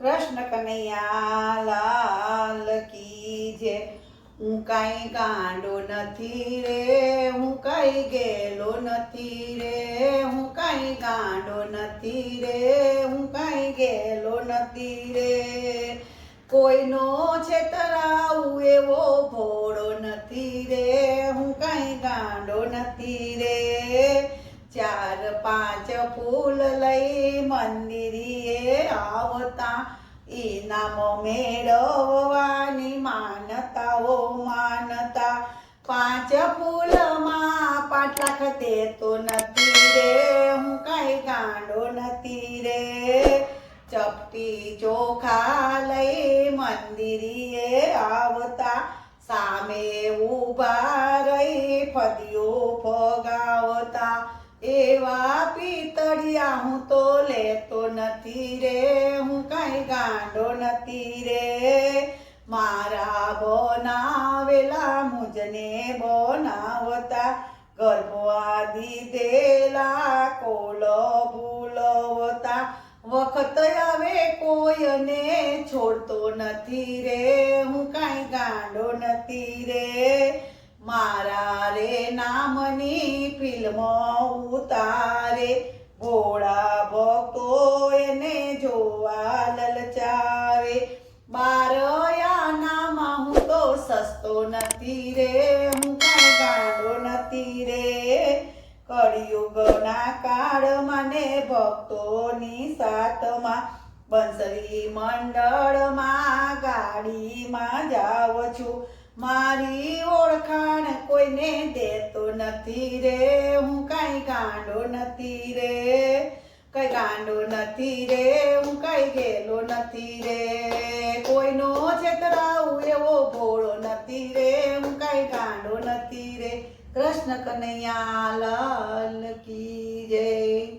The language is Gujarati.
કૃષ્ણ કનૈયા, લાલ કી જે. હું કાંઈ ગાંડો નથી રે, હું કાંઈ ગેલો નથી રે, હું કાંઈ ગાંડો નથી રે, હું કાંઈ ગેલો નથી રે. કોઈનો છે તરાવું એવો ભોળો નથી રે, હું કાંઈ ગાંડો નથી ફૂલ લઈ મંદિરીએ આવતા. ઇનામ મેળવવાની માનતાઓ માનતા. પાંચ ફૂલમાં પાંચ લાખ દેતો નથી રે. હું કાંઈ ગાંડો નથી રે. ચપટી ચોખા લઈ મંદિરીએ આવતા. સામે ઊભા રહી ફદીઓ ફગાવતા. એવા પિતળિયા હું તો લેતો નથી રે. હું કાંઈ ગાંડો નથી રે. મારા બનાવેલા મુજને બનાવતા ગર્ભ આદિ દેલા કોલ ભૂલવતા. વખત આવે કોઈને છોડતો નથી રે. હું કાંઈ ગાંડો નથી રે. મારા ફિલ્મ ઉતારે ભોળા ભક્તો એને જોવા લલચાવે. બારયાનામાં હું તો સસ્તો નથી રે, હું કાંઈ ગાંડો નથી રે. કળિયુગના કાળ મને ભક્તોની સાથમાં બંસરી મંડળમાં ગાડીમાં જાઉં છું. મારી ઓળખાણ કોઈને દેતો નથી રે, હું કાંઈ ગાંડો નથી રે. કઈ ગાંડો નથી રે, હું કાંઈ ગેલો નથી રે. કોઈનો છેતરાવું એવો ભોળો નથી રે, હું કાંઈ ગાંડો નથી રે. કૃષ્ણ કનૈયા લાલ કી જય.